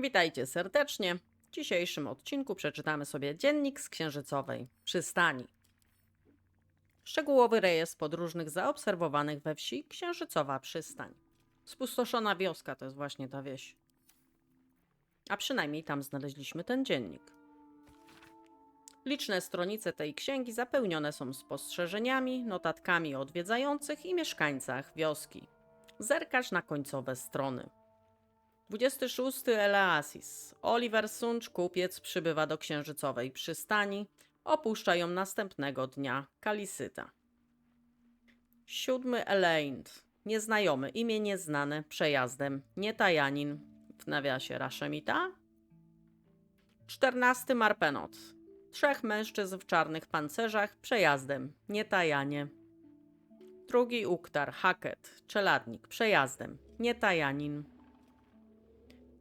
Witajcie serdecznie. W dzisiejszym odcinku przeczytamy sobie dziennik z księżycowej przystani. Szczegółowy rejestr podróżnych zaobserwowanych we wsi Księżycowa Przystań. Spustoszona wioska to jest właśnie ta wieś. A przynajmniej tam znaleźliśmy ten dziennik. Liczne stronice tej księgi zapełnione są spostrzeżeniami, notatkami o odwiedzających i mieszkańcach wioski. Zerkacz na końcowe strony. 26 Eleasis. Oliver Sunch, kupiec, przybywa do księżycowej przystani. Opuszcza ją następnego dnia Kalisyta. 7 Eleint. Nieznajomy, imię nieznane, przejazdem. Nietajanin. W nawiasie Raszemita. 14 Marpenot. Trzech mężczyzn w czarnych pancerzach, przejazdem. Nietajanie. Drugi Uktar, Haket, czeladnik, przejazdem. Nietajanin.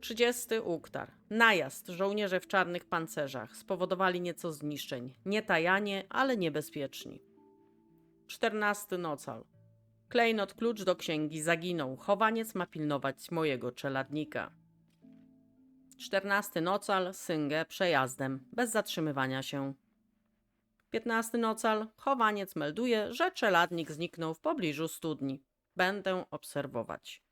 30 Uktar. Najazd. Żołnierze w czarnych pancerzach spowodowali nieco zniszczeń. Nie tajanie, ale niebezpieczni. 14 Nocal. Klejnot klucz do księgi zaginął. Chowaniec ma pilnować mojego czeladnika. 14 Nocal. Syngę przejazdem. Bez zatrzymywania się. 15 Nocal. Chowaniec melduje, że czeladnik zniknął w pobliżu studni. Będę obserwować.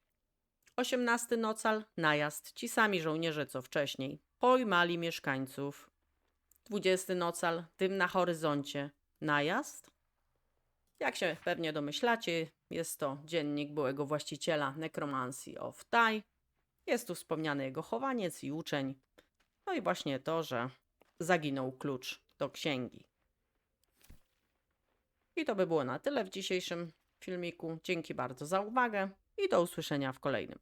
18 nocal, najazd, ci sami żołnierze co wcześniej, pojmali mieszkańców. 20 nocal, dym na horyzoncie, najazd. Jak się pewnie domyślacie, jest to dziennik byłego właściciela Necromancy of Tai. Jest tu wspomniany jego chowaniec i uczeń. No i właśnie to, że zaginął klucz do księgi. I to by było na tyle w dzisiejszym filmiku. Dzięki bardzo za uwagę i do usłyszenia w kolejnym.